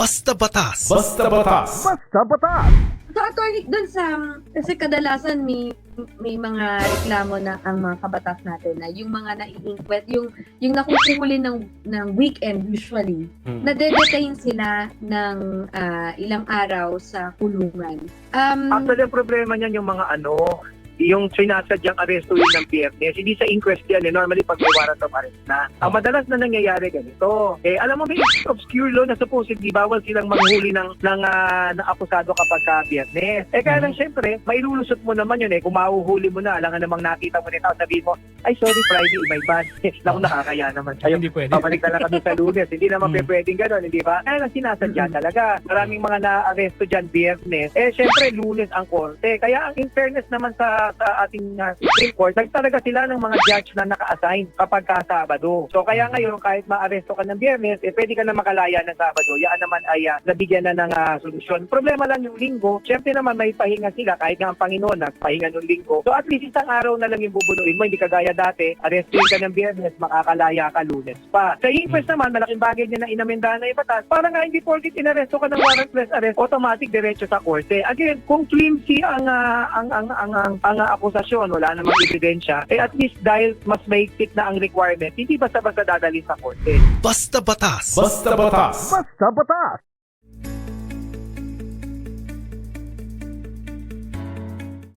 Basta batas. Basta batas. So, attorney, dun sa, kasi kadalasan may, may mga reklamo na ang mga kabatas natin na yung mga nai-inquest, yung, yung nakukuhuli ng, ng weekend usually, Hmm. nade-detain sila ng ah, ilang araw sa kulungan. Um, Actually, ang problema niyan yung mga ano, yung sinasadyang arestuhin ng PFDS, hindi sa inquest yan. Eh. Normally, pag may warrant of arrest na. Ang madalas na nangyayari ganito. Eh, alam mo, may obscure law na supposedly bawal silang manghuli ng, ng, ah, ng akusado kapag ka biyernes. Eh, kaya lang, syempre, mailulusot mo naman yun eh. Kung mahuhuli mo na, alam nga namang nakita mo nito, sabihin mo, ay, sorry, Friday, my bad. Naku, nakakaya naman sa'yo. Hindi pwede. Pabalik na lang kami sa lunes. Hindi naman Mm. mm. pwedeng gano'n, hindi ba? Kaya lang sinasadya talaga. Maraming mga na-arresto dyan biyernes. Eh, syempre, lunes ang korte. Kaya ang in fairness naman sa, sa ating uh, Supreme Court, nagtalaga sila ng mga judge na naka-assign kapag ka Sabado. So, kaya ngayon, kahit ma-arresto ka ng biyernes, eh, pwede ka na makalaya ng Sabado. Yan naman ay uh, nabigyan na ng uh, solusyon. Problema lang yung linggo. Syempre naman, may pahinga sila kahit nga ang Panginoon nagpahinga ng linggo. So, at least isang araw na lang yung bubunuin mo. Hindi kagaya dati, arrestin ka ng biyernes, makakalaya ka lunes pa. Sa inquest naman, malaking bagay niya na inamendahan na yung batas. Para nga hindi porkit inaresto ka ng warrantless arrest, automatic diretso sa korte. Again, kung flimsy ang ah, ang ang ang ang, ang, ah, akusasyon, wala namang ebidensya, eh at least dahil mas mahigpit na ang requirement, hindi basta-basta dadalhin sa korte. Basta batas. Basta batas. Basta batas!